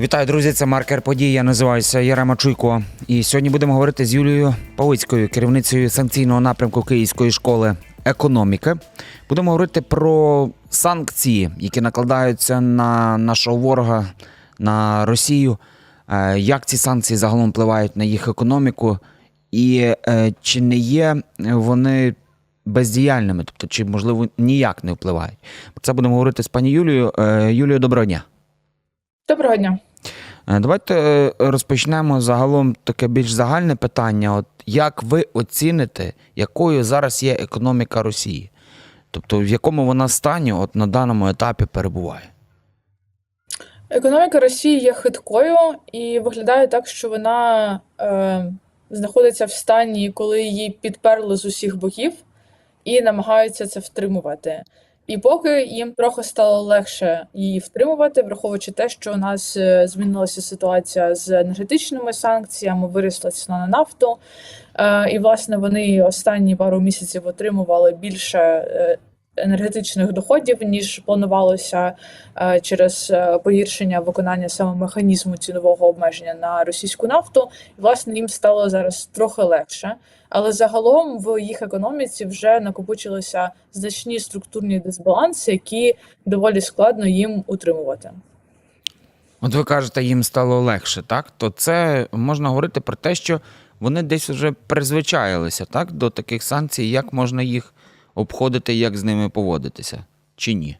Вітаю, друзі! Це маркер подій. Я називаюся Ярема Чуйко. І сьогодні будемо говорити з Юлією Павицькою, керівницею санкційного напрямку Київської школи економіки. Будемо говорити про санкції, які накладаються на нашого ворога, на Росію. Е, Як ці санкції загалом впливають на їх економіку, і е, чи не є вони бездіяльними, тобто чи можливо ніяк не впливають? Про це будемо говорити з пані Юлією. Е, Юлію, доброго дня. Доброго дня. Е, Давайте е, розпочнемо загалом таке більш загальне питання. От як ви оціните, якою зараз є економіка Росії? Тобто в якому вона стані от на даному етапі перебуває? Економіка Росії є хиткою і виглядає так, що вона е, знаходиться в стані, коли її підперли з усіх боків і намагаються це втримувати. І поки їм трохи стало легше її втримувати, враховуючи те, що у нас е, змінилася ситуація з енергетичними санкціями, виросла ціна на нафту. Е, і, власне, вони останні пару місяців отримували більше е, енергетичних доходів, ніж планувалося е, через е, погіршення виконання саме механізму цінового обмеження на російську нафту. І, власне, їм стало зараз трохи легше. Але загалом в їх економіці вже накопичилися значні структурні дисбаланси, які доволі складно їм утримувати. От ви кажете, їм стало легше, так? То це можна говорити про те, що вони десь вже призвичаїлися так, до таких санкцій, як можна їх обходити, як з ними поводитися, чи ні?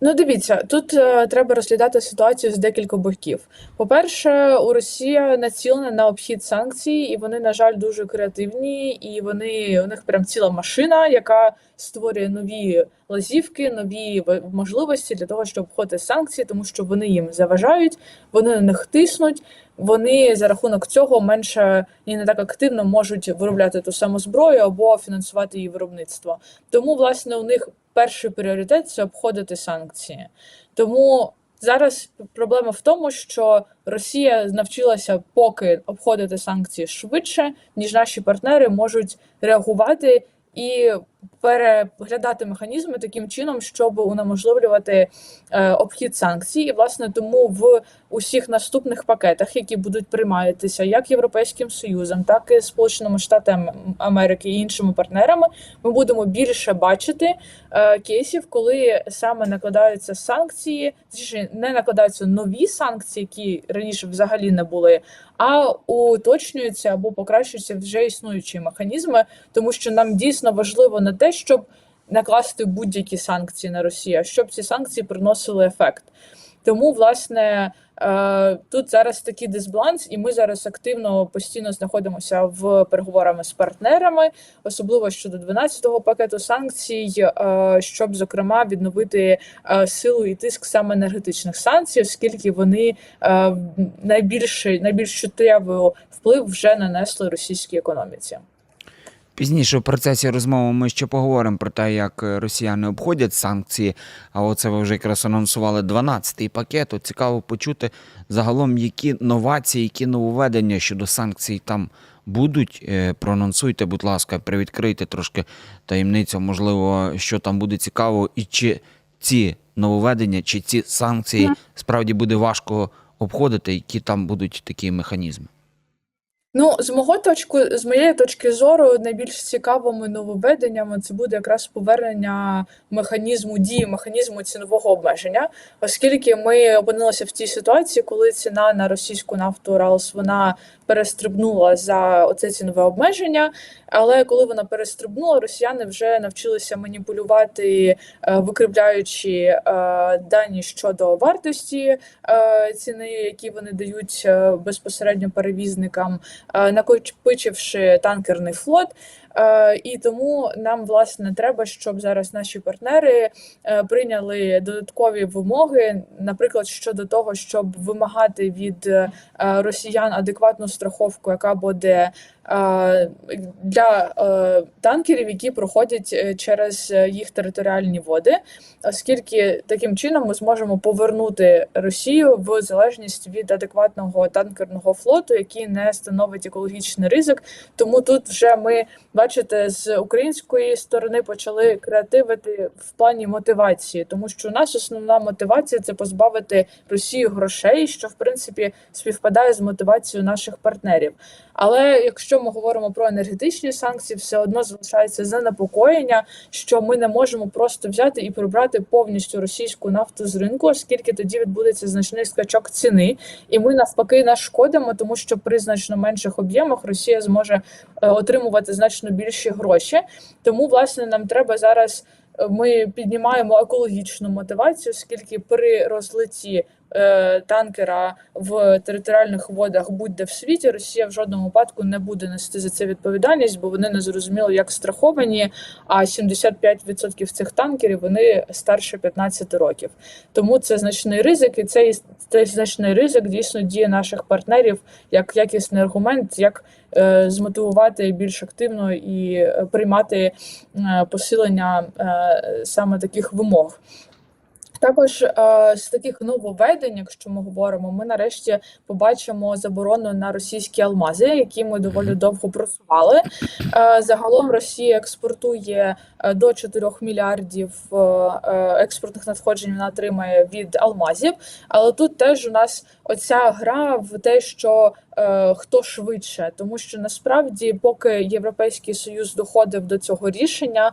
Ну, дивіться, тут е, треба розглядати ситуацію з декількох боків. По-перше, у Росія націлена на обхід санкцій, і вони, на жаль, дуже креативні, і вони у них прям ціла машина, яка створює нові лазівки, нові можливості для того, щоб обходити санкції, тому що вони їм заважають, вони на них тиснуть. Вони за рахунок цього менше і не так активно можуть виробляти ту саму зброю або фінансувати її виробництво. Тому, власне, у них перший пріоритет це обходити санкції. Тому зараз проблема в тому, що Росія навчилася поки обходити санкції швидше, ніж наші партнери можуть реагувати і переглядати механізми таким чином, щоб унеможливлювати е, обхід санкцій. І власне тому в усіх наступних пакетах, які будуть прийматися як Європейським Союзом, так і Сполученими Штатами Америки і іншими партнерами, ми будемо більше бачити е, кейсів, коли саме накладаються санкції, не накладаються нові санкції, які раніше взагалі не були, а уточнюються або покращуються вже існуючі механізми, тому що нам дійсно важливо не те, щоб накласти будь-які санкції на Росію, щоб ці санкції приносили ефект. Тому, власне, е, тут зараз такий дисбаланс, і ми зараз активно постійно знаходимося в переговорами з партнерами, особливо щодо 12-го пакету санкцій, е, щоб зокрема відновити е, силу і тиск саме енергетичних санкцій, оскільки вони найбільший найбільш чуттєвий вплив вже нанесли російській економіці. Пізніше в процесі розмови ми ще поговоримо про те, як е, росіяни обходять санкції. А оце ви вже якраз анонсували 12-й пакет. От цікаво почути загалом, які новації, які нововведення щодо санкцій там будуть. Е, Проанонсуйте, будь ласка, привідкрийте трошки таємницю, можливо, що там буде цікаво, і чи ці нововведення, чи ці санкції справді буде важко обходити, які там будуть такі механізми. Ну, з мого точку, з моєї точки зору, найбільш цікавими нововведеннями це буде якраз повернення механізму дії, механізму цінового обмеження, оскільки ми опинилися в тій ситуації, коли ціна на російську нафту Уралс вона перестрибнула за оце цінове обмеження. Але коли вона перестрибнула, росіяни вже навчилися маніпулювати, е, викривляючи е, дані щодо вартості е, ціни, які вони дають безпосередньо перевізникам, накопичивши танкерний флот. Е, І тому нам власне треба, щоб зараз наші партнери е, прийняли додаткові вимоги, наприклад, щодо того, щоб вимагати від е, росіян адекватну страховку, яка буде для танкерів, які проходять через їх територіальні води, оскільки таким чином ми зможемо повернути Росію в залежність від адекватного танкерного флоту, який не становить екологічний ризик. Тому тут вже ми бачите, з української сторони почали креативити в плані мотивації, тому що у нас основна мотивація це позбавити Росію грошей, що в принципі співпадає з мотивацією наших партнерів. Але якщо ми говоримо про енергетичні санкції, все одно залишається занепокоєння, що ми не можемо просто взяти і прибрати повністю російську нафту з ринку, оскільки тоді відбудеться значний скачок ціни, і ми навпаки нашкодимо, тому що при значно менших об'ємах Росія зможе е, отримувати значно більші гроші. Тому власне нам треба зараз. е, Ми піднімаємо екологічну мотивацію, оскільки при розлиті танкера в територіальних водах будь-де в світі, Росія в жодному випадку не буде нести за це відповідальність, бо вони не зрозуміло як страховані. А 75% цих танкерів вони старше 15 років. Тому це значний ризик, і цей, цей значний ризик дійсно діє наших партнерів як якісний аргумент, як е, змотивувати більш активно і е, приймати е, посилення е, саме таких вимог. Також е, з таких нововведень, якщо ми говоримо, ми нарешті побачимо заборону на російські алмази, які ми доволі довго просували. Е, загалом Росія експортує е, до 4 мільярдів експортних надходжень. Вона отримає від алмазів. Але тут теж у нас оця гра в те, що хто швидше, тому що насправді, поки Європейський Союз доходив до цього рішення,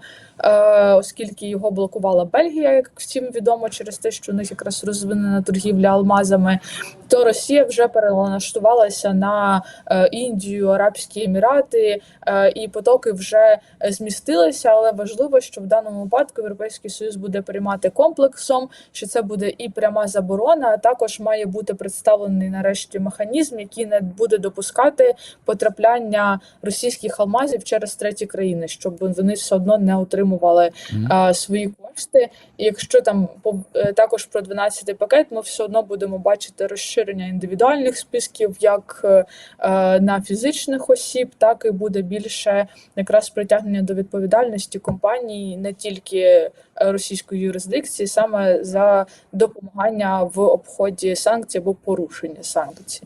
оскільки його блокувала Бельгія, як всім відомо, через те, що у них якраз розвинена торгівля алмазами, то Росія вже перелаштувалася на е, Індію, Арабські Емірати, е, і потоки вже е, змістилися. Але важливо, що в даному випадку Європейський Союз буде приймати комплексом, що це буде і пряма заборона, а також має бути представлений нарешті механізм, який не буде допускати потрапляння російських алмазів через треті країни, щоб вони все одно не отримували а, свої кошти. І якщо там е, також про 12-й пакет, ми все одно будемо бачити розширення індивідуальних списків, як е, е, на фізичних осіб, так і буде більше якраз притягнення до відповідальності компаній, не тільки е, російської юрисдикції, саме за допомагання в обході санкцій або порушення санкцій.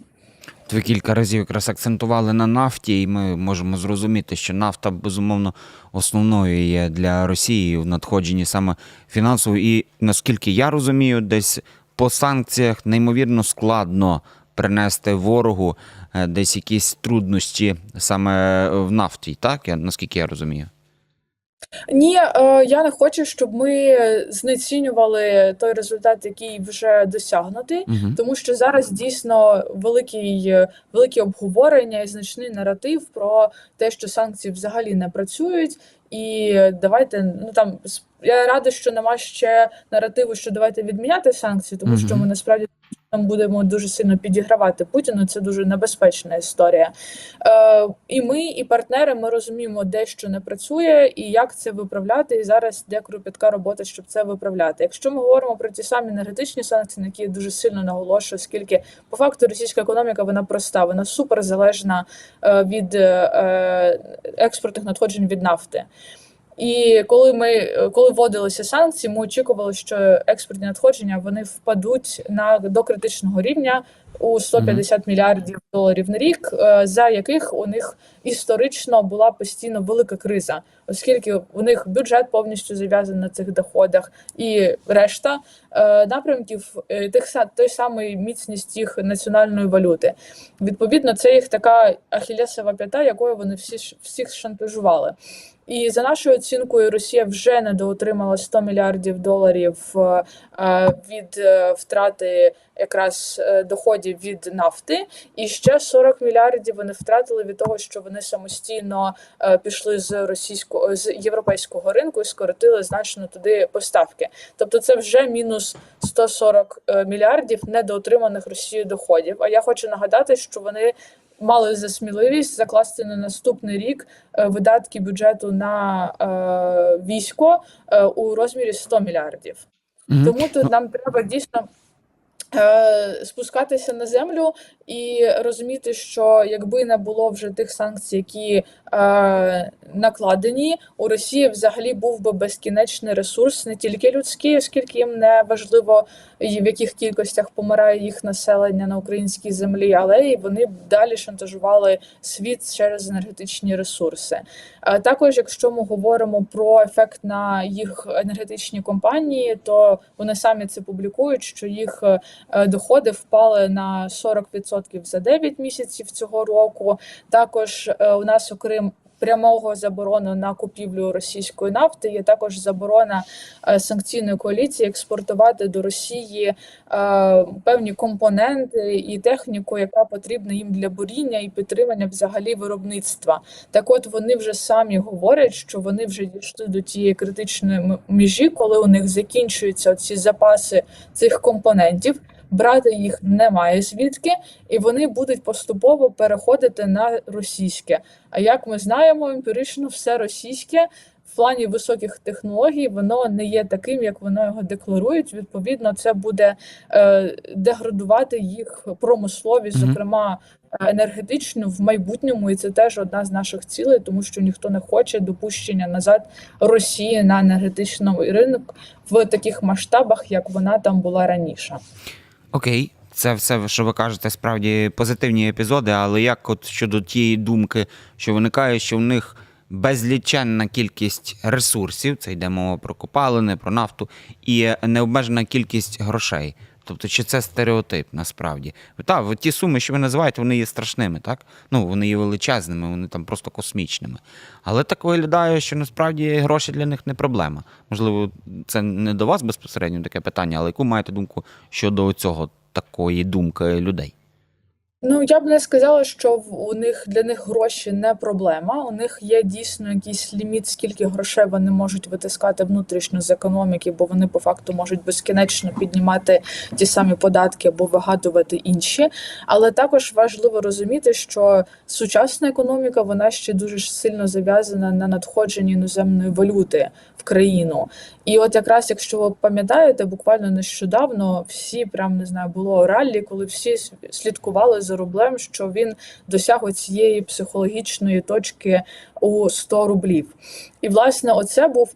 Ви кілька разів якраз акцентували на нафті, і ми можемо зрозуміти, що нафта безумовно основною є для Росії в надходженні саме фінансово. І наскільки я розумію, десь по санкціях неймовірно складно принести ворогу е, десь якісь трудності саме в нафті. Так, я наскільки я розумію. Ні, е, я не хочу, щоб ми знецінювали той результат, який вже досягнутий. Угу. Тому що зараз дійсно великий, велике обговорення і значний наратив про те, що санкції взагалі не працюють. І давайте ну там с- я рада, що нема ще наративу, що давайте відміняти санкції, тому що Мгм. ми насправді там будемо дуже сильно підігравати Путіну. Це дуже небезпечна історія. Е, і ми, і партнери, ми розуміємо, де що не працює, і як це виправляти. І зараз де кропітка робота, щоб це виправляти. Якщо ми говоримо про ті самі енергетичні санкції, на які я дуже сильно наголошую, оскільки по факту російська економіка вона проста, вона супер залежна е, від е, е, експортних надходжень від нафти. І коли ми е, коли вводилися санкції, ми очікували, що експортні надходження вони впадуть на до критичного рівня у 150 мільярдів доларів на рік, е, за яких у них історично була постійно велика криза, оскільки у них бюджет повністю зав'язаний на цих доходах, і решта е, напрямків тих той самий міцність їх національної валюти. Відповідно, це їх така ахілесова п'ята, якою вони всі всіх шантажували. І за нашою оцінкою, Росія вже недоотримала 100 мільярдів доларів е, е, від е, втрати якраз доходів від нафти, і ще 40 мільярдів вони втратили від того, що вони самостійно пішли з російського з європейського ринку і скоротили значно туди поставки. Тобто, це вже мінус 140 е, мільярдів недоотриманих Росією доходів. А я хочу нагадати, що вони мали за сміливість закласти на наступний рік е, видатки бюджету на е, військо е, у розмірі 100 мільярдів. Мгм. Тому тут нам треба дійсно е, спускатися на землю і розуміти, що якби не було вже тих санкцій, які е, накладені, у Росії взагалі був би безкінечний ресурс, не тільки людський, оскільки їм не важливо, в яких кількостях помирає їх населення на українській землі, але і вони б далі шантажували світ через енергетичні ресурси. Е, Також, якщо ми говоримо про ефект на їх енергетичні компанії, то вони самі це публікують, що їх е, доходи впали на 40% за 9 місяців цього року. Також е, у нас, окрім прямого заборону на купівлю російської нафти, є також заборона е, санкційної коаліції експортувати до Росії е, певні компоненти і техніку, яка потрібна їм для буріння і підтримання взагалі виробництва. Так от вони вже самі говорять, що вони вже дійшли до тієї критичної межі, коли у них закінчуються ці запаси цих компонентів. Брати їх немає звідки, і вони будуть поступово переходити на російське. А як ми знаємо, емпірично все російське в плані високих технологій воно не є таким, як воно його декларують. Відповідно, це буде е, деградувати їх промисловість, зокрема е, енергетичну в майбутньому, і це теж одна з наших цілей, тому що ніхто не хоче допущення назад Росії на енергетичний ринок в таких масштабах, як вона там була раніше. Окей, це все, що ви кажете, справді позитивні епізоди, але як от щодо тієї думки, що виникає, що в них безліченна кількість ресурсів, це йде мова про копалини, про нафту, і необмежена кількість грошей. Тобто, чи це стереотип насправді? Та, ті суми, що ви називаєте, вони є страшними, так? Ну, вони є величезними, вони там просто космічними. Але так виглядає, що насправді гроші для них не проблема. Можливо, це не до вас безпосередньо таке питання, але яку маєте думку щодо цього такої думки людей? Ну, я б не сказала, що в- у них для них гроші не проблема. У них є дійсно якийсь ліміт, скільки грошей вони можуть витискати внутрішньо з економіки, бо вони по факту можуть безкінечно піднімати ті самі податки або вигадувати інші. Але також важливо розуміти, що сучасна економіка вона ще дуже сильно зав'язана на надходженні іноземної валюти в країну. І от якраз, якщо ви пам'ятаєте, буквально нещодавно всі прям не знаю, було раллі, коли всі слідкували за рублем, що він досяг цієї психологічної точки у 100 рублів. І власне, оце був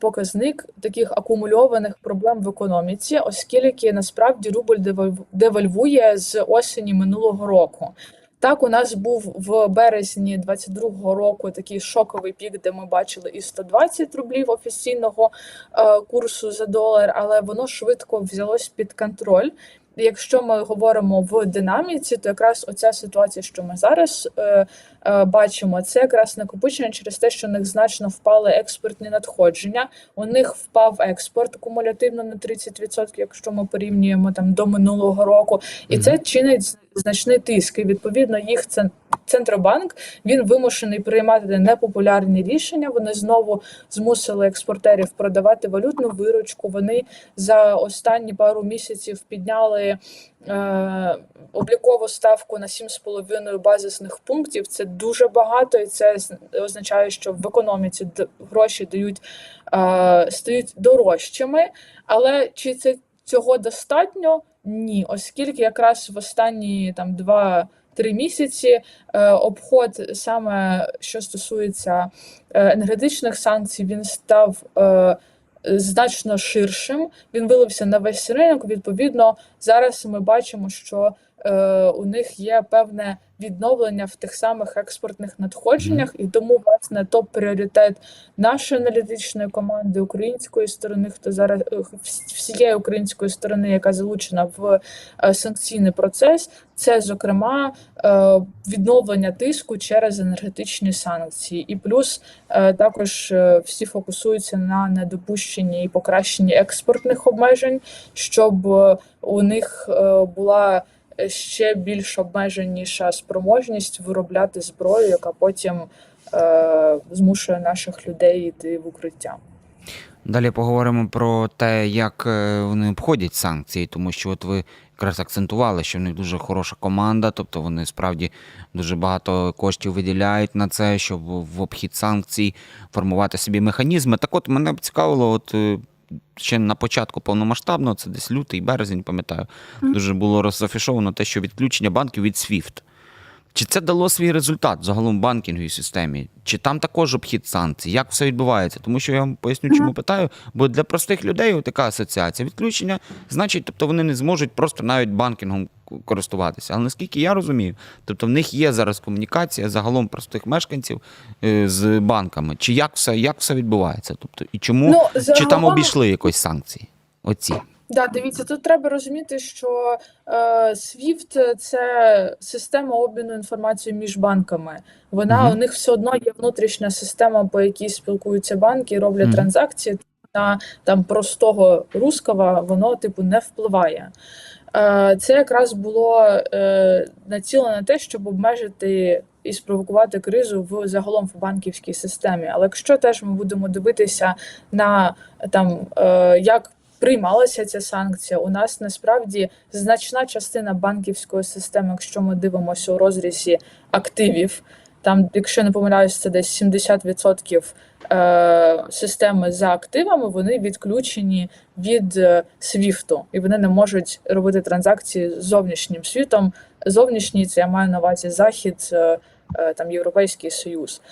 показник таких акумульованих проблем в економіці, оскільки насправді рубль девальв- девальвує з осені минулого року. Так, у нас був в березні 22-го року такий шоковий пік, де ми бачили і 120 рублів офіційного е, курсу за долар, але воно швидко взялось під контроль. Якщо ми говоримо в динаміці, то якраз оця ситуація, що ми зараз е, е, бачимо, це якраз накопичення через те, що в них значно впали експортні надходження. У них впав експорт кумулятивно на 30%, якщо ми порівнюємо там до минулого року, і це чинить значний тиск. І відповідно їх цен- Центробанк він вимушений приймати непопулярні рішення. Вони знову змусили експортерів продавати валютну виручку. Вони за останні пару місяців підняли е, облікову ставку на 7,5 базисних пунктів. Це дуже багато, і це означає, що в економіці гроші дають е, стають дорожчими. Але чи це цього достатньо? Ні, оскільки якраз в останні там два. Три місяці е, обход, саме що стосується е, енергетичних санкцій, він став е, значно ширшим. Він вилився на весь ринок. Відповідно, зараз ми бачимо, що у них є певне відновлення в тих самих експортних надходженнях, і тому власне топ-пріоритет нашої аналітичної команди української сторони, хто зараз е, всієї української сторони, яка залучена в е, санкційний процес, це зокрема е, відновлення тиску через енергетичні санкції, і плюс е, також е, всі фокусуються на недопущенні і покращенні експортних обмежень, щоб е, у них е, була ще більш обмеженіша спроможність виробляти зброю, яка потім е, змушує наших людей йти в укриття. Далі поговоримо про те, як е, вони обходять санкції, тому що от ви якраз акцентували, що в них дуже хороша команда, тобто вони справді дуже багато коштів виділяють на це, щоб в обхід санкцій формувати собі механізми. Так от мене б цікавило, от е, ще на початку повномасштабного, це десь лютий, березень, пам'ятаю, дуже було розафішовано те, що відключення банків від SWIFT. Чи це дало свій результат загалом в банкінговій системі? Чи там також обхід санкцій? Як все відбувається? Тому що я вам поясню, чому питаю. Бо для простих людей така асоціація відключення, значить, тобто вони не зможуть просто навіть банкінгом користуватися. Але наскільки я розумію, тобто в них є зараз комунікація загалом простих мешканців е, з банками. Чи як все, як все відбувається? Тобто, і чому Ну, чи там обійшли якось санкції? Оці. Да, дивіться, тут треба розуміти, що е, SWIFT – це система обміну інформацією між банками. Вона Мгм. у них все одно є внутрішня система, по якій спілкуються банки і роблять Мгм. транзакції. На там простого руского воно типу не впливає. Е, це якраз було е, націлено на те, щоб обмежити і спровокувати кризу в загалом в банківській системі. Але якщо теж ми будемо дивитися на там е, як приймалася ця санкція, у нас насправді значна частина банківської системи, якщо ми дивимося у розрізі активів, там, якщо не помиляюсь, це десь 70% е, системи за активами, вони відключені від е, свіфту, і вони не можуть робити транзакції з зовнішнім світом. Зовнішній це я маю на увазі захід, е, там Європейський Союз.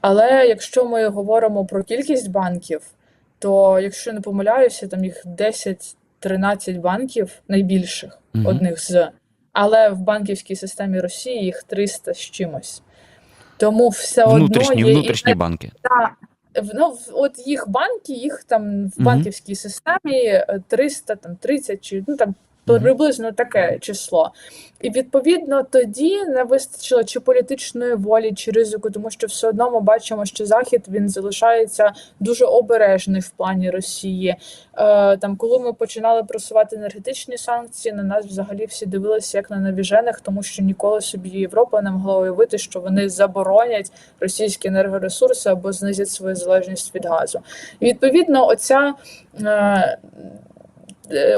Але якщо ми говоримо про кількість банків, то якщо не помиляюся, там їх 10-13 банків найбільших, угу. одних з. Але в банківській системі Росії їх 300 з чимось. Тому все Внутрішні, одно є внутрішні банки. та, ну, от їх банки, їх там в банківській системі е, 300, там 30 чи ну там. Приблизно таке число. І відповідно тоді не вистачило чи політичної волі, чи ризику, тому що все одно ми бачимо, що Захід він залишається дуже обережний в плані Росії. Е, там, коли ми починали просувати енергетичні санкції, на нас взагалі всі дивилися як на навіжених, тому що ніколи собі Європа не могла уявити, що вони заборонять російські енергоресурси або знизять свою залежність від газу. І відповідно, оця е,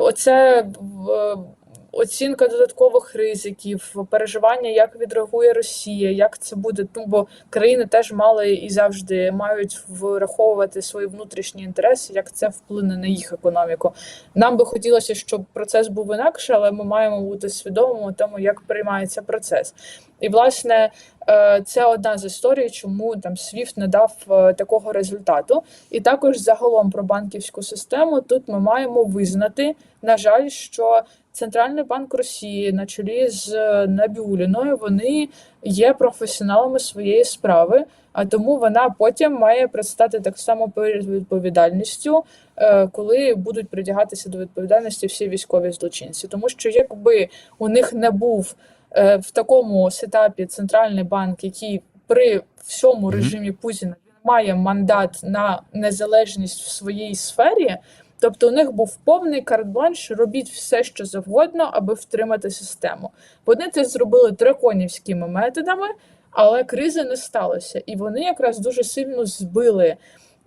оце в- оцінка додаткових ризиків, переживання, як відреагує Росія, як це буде. Ну бо країни теж мали і завжди мають враховувати свої внутрішні інтереси, як це вплине на їх економіку. Нам би хотілося, щоб процес був інакше, але ми маємо бути свідомими тому, як приймається процес. І власне е, це одна з історій, чому там SWIFT не дав е, такого результату. І також загалом про банківську систему тут ми маємо визнати, на жаль, що Центральний банк Росії на чолі з е, Набіуліною вони є професіоналами своєї справи, а тому вона потім має предстати так само перед відповідальністю, е, коли будуть притягатися до відповідальності всі військові злочинці. Тому що якби у них не був е, в такому сетапі центральний банк, який при всьому режимі Путіна має мандат на незалежність в своїй сфері. Тобто у них був повний карт-бланш, робіть все, що завгодно, аби втримати систему. Вони це зробили драконівськими методами, але кризи не сталося. І вони якраз дуже сильно збили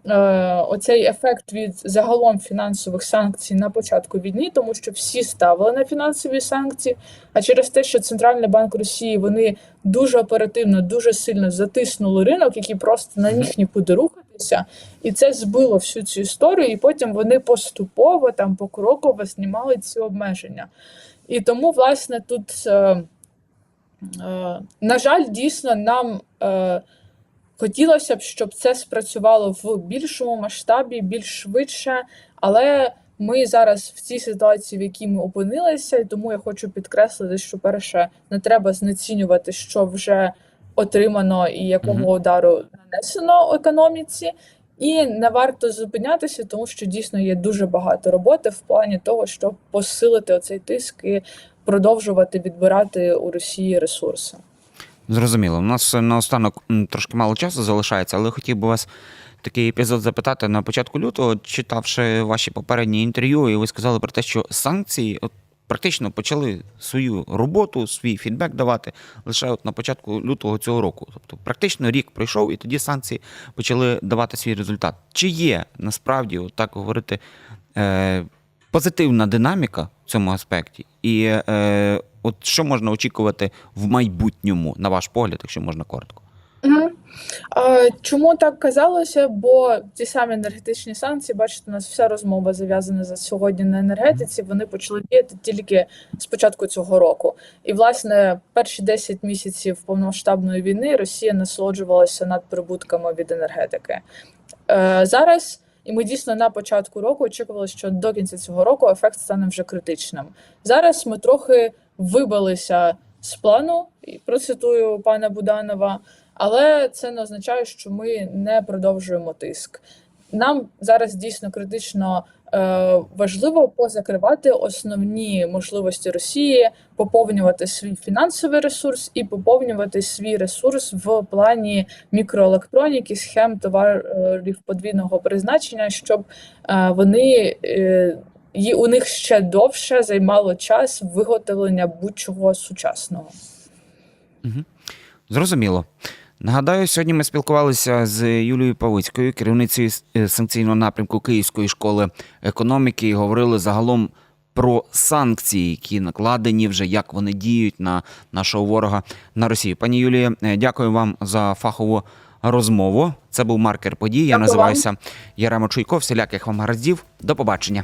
е, оцей ефект від загалом фінансових санкцій на початку війни, тому що всі ставили на фінансові санкції. А через те, що Центральний банк Росії вони дуже оперативно, дуже сильно затиснули ринок, який просто не міг нікуди рухатися, і це збило всю цю історію. І потім вони поступово там покроково знімали ці обмеження. І тому, власне, тут, е, е, на жаль, дійсно нам. Е, Хотілося б, щоб це спрацювало в більшому масштабі, більш швидше, але ми зараз в цій ситуації, в якій ми опинилися, і тому я хочу підкреслити, що перше не треба знецінювати, що вже отримано і якого удару нанесено економіці. І не варто зупинятися, тому що дійсно є дуже багато роботи в плані того, щоб посилити оцей тиск і продовжувати відбирати у Росії ресурси. Зрозуміло. У нас наостанок трошки мало часу залишається, але хотів би вас такий епізод запитати на початку лютого, читавши ваші попередні інтерв'ю, і ви сказали про те, що санкції от, практично почали свою роботу, свій фідбек давати лише от на початку лютого цього року. Тобто, практично рік пройшов, і тоді санкції почали давати свій результат. Чи є насправді, от так говорити, е, позитивна динаміка в цьому аспекті? І е, от що можна очікувати в майбутньому, на ваш погляд, якщо можна коротко? Угу. А, чому так казалося? Бо ті самі енергетичні санкції, бачите, у нас вся розмова зав'язана за сьогодні на енергетиці. Вони почали діяти тільки з початку цього року. І, власне, перші 10 місяців повномасштабної війни Росія насолоджувалася над прибутками від енергетики. Е, зараз. І ми дійсно на початку року очікували, що до кінця цього року ефект стане вже критичним. Зараз ми трохи вибилися з плану, і процитую пана Буданова, але це не означає, що ми не продовжуємо тиск. Нам зараз дійсно критично е, важливо позакривати основні можливості Росії, поповнювати свій фінансовий ресурс і поповнювати свій ресурс в плані мікроелектроніки, схем товарів подвійного призначення, щоб е, вони е, і у них ще довше займало час виготовлення будь-чого сучасного. Зрозуміло. Нагадаю, сьогодні ми спілкувалися з Юлією Павицькою, керівницею е, санкційного напрямку Київської школи економіки, і говорили загалом про санкції, які накладені вже, як вони діють на нашого ворога на Росію. Пані Юлія, е, дякую вам за фахову розмову. Це був маркер подій. Я називаюся Ярема Чуйко. Всіляких вам гараздів. До побачення.